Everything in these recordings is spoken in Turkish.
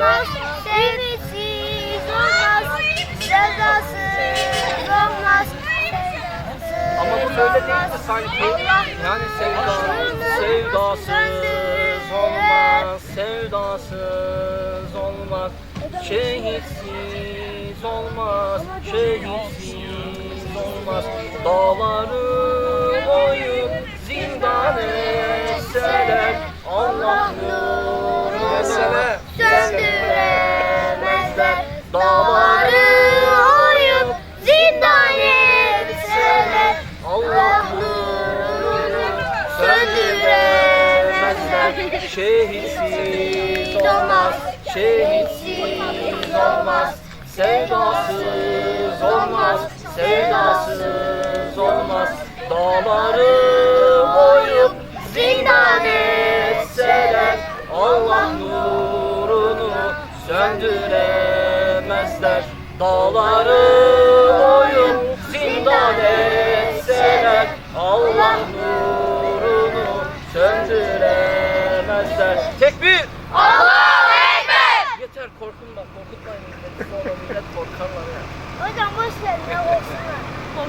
olmaz, sevgisiz olmaz, sevdasız olmaz. Ama bu böyle değil mi sanki? Yani sevda, sevdasız olmaz, sevdasız olmaz, şehitsiz olmaz, şehitsiz olmaz. Dağları oyup zindan etseler, Şehitsiz olmaz, şehitsiz olmaz, sevdasız olmaz, sevdasız olmaz. Dağları oyup zindan etseler, Allah nurunu söndüremezler. Dağları oyup zindan etseler,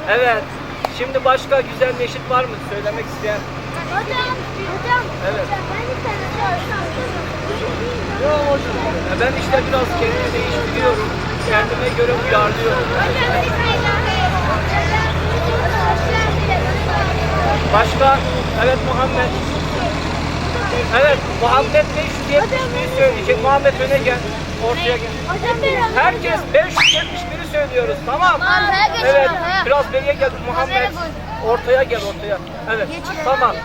Evet. Şimdi başka güzel neşit var mı söylemek isteyen? Hocam, hocam. Evet. Ben bir tane Ben işte biraz kendimi değiştiriyorum. Kendime göre uyarlıyorum. Başka? Evet Muhammed. Evet Muhammed 571'i söyleyecek. Muhammed öne gel. Ortaya gel. Herkes 571'i söylüyoruz tamam Evet ortaya. biraz beriye gel Muhammed. Ortaya gel ortaya. Evet tamam.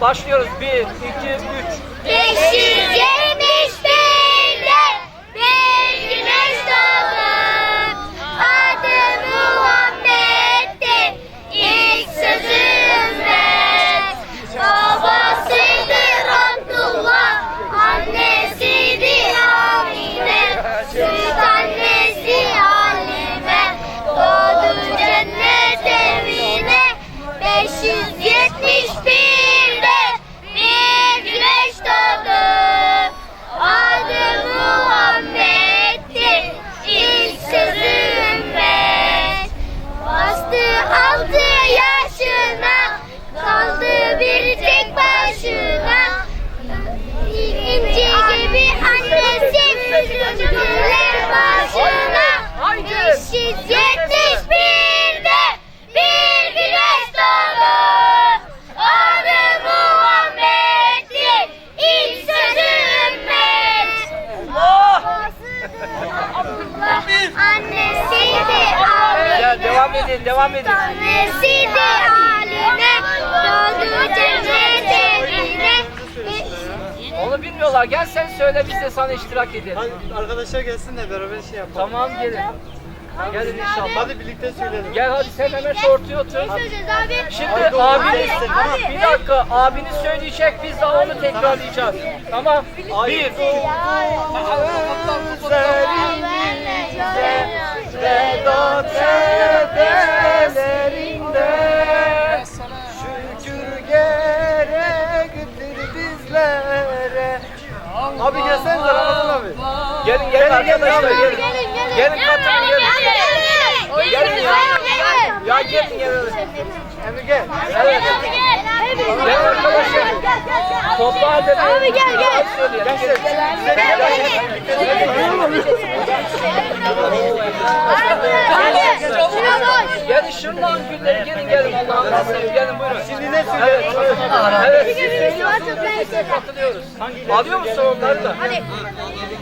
Başlıyoruz. 1, 2, 3. 571'de Devam edin, devam edin. Annesiydi Haline. Doğdu cennet evine. Onu bilmiyorlar. Gel sen söyle biz de sana iştirak edelim. Hadi arkadaşlar gelsin de beraber şey yapalım. Tamam gelin. Gelin inşallah. Hadi birlikte söyleyelim. Gel hadi sen hemen ortaya otur. Abi. Şimdi Hadi, abiniz, abi. bir dakika abiniz söyleyecek biz de onu tekrarlayacağız. Tamam. Bir. Veda tepelerinde Şükür gerektir bizlere Abi gelsene de Ramazan abi. Gelin gelin arkadaşlar gelin. Gelin katılın gelin. Gelin ya. Ya gelin gelin. Emre gel. Evet. Gel arkadaşlar. Toplu halde Abi gel, gel. Gençler. Gelin şuradan gülleri gelin gelin Allah'ın razı gelin buyurun. Şimdi ne Evet. söylüyorsun? Evet siz söylüyorsunuz biz de katılıyoruz. Alıyor musun onları da?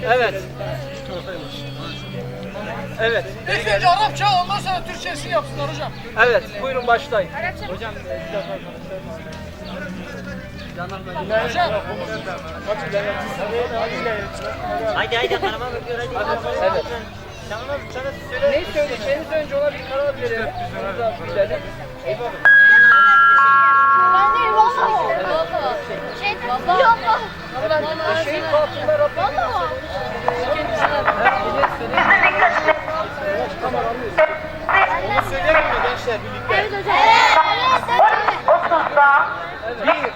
Evet. Evet. İlk önce Arapça ondan sonra Türkçesi yapsınlar hocam. Evet. Buyurun başlayın. Hocam. Haydi haydi kanama bakıyor hadi. Evet. Ne söyleyeceğiniz önce ona bir karar verelim. De bilelim. Şeyin altında Rabbim. Onu söyleyelim mi gençler birlikte? Şehit olduk, Rabbim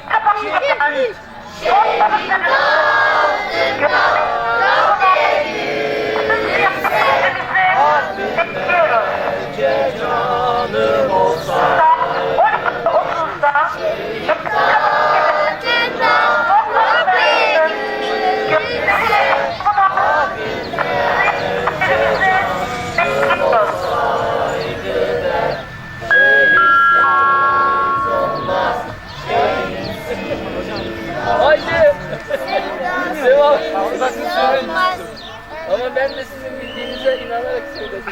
inanarak söyledim.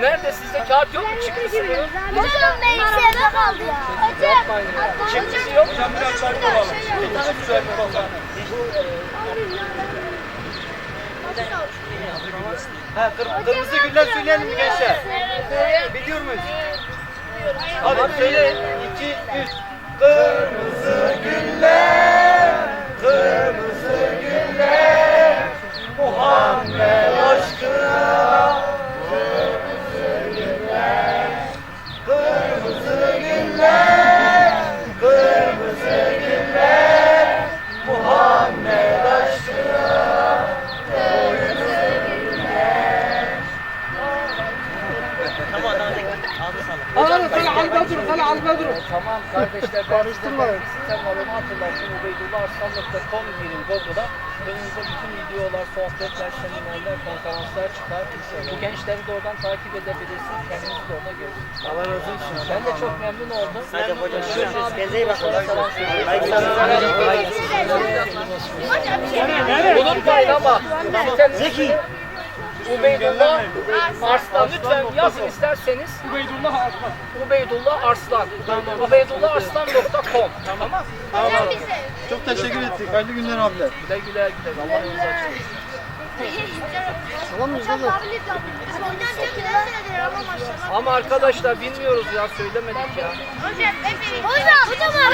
Nerede sizde kağıt yok mu çıktısı yok? Hocam ben içeride kaldı. Hocam. Ya. Çıktısı yok. Hocam biraz sakin olalım. Bir tane güzel bir olsa. Ha, kır- kırmızı güller söyleyelim mi gençler? Biliyor muyuz? Hadi söyle. 2, 3. Kırmızı güller, kırmızı Hadi sana alba dur, sana alba dur. Tamam kardeşler ben size ben sistem malımı hatırlattım. Ubeydullaharslan.com girin Google'a. Önünüze bütün videolar, sohbetler, seminerler, konferanslar çıkar. Bu gençleri de oradan takip edebilirsiniz. Kendinizi de orada görürsünüz. Allah razı olsun. Ben de çok memnun oldum. Hadi hocam, Görüşürüz. kendinize iyi bakın. Hayırlı Unutmayın ama Zeki. Ubeydullah Arslan lütfen yazın isterseniz Ubeydullah Arslan. Ubeydullah Arslan. Ubeydullaharslan.com Tamam. Tamam. Çok teşekkür ettik. Hayırlı günler abiler. Güle güle güle. Allah yolunuzu açık. Tamam mı? Ama arkadaşlar bilmiyoruz ya söylemedik ya. Hocam, hocam, hocam.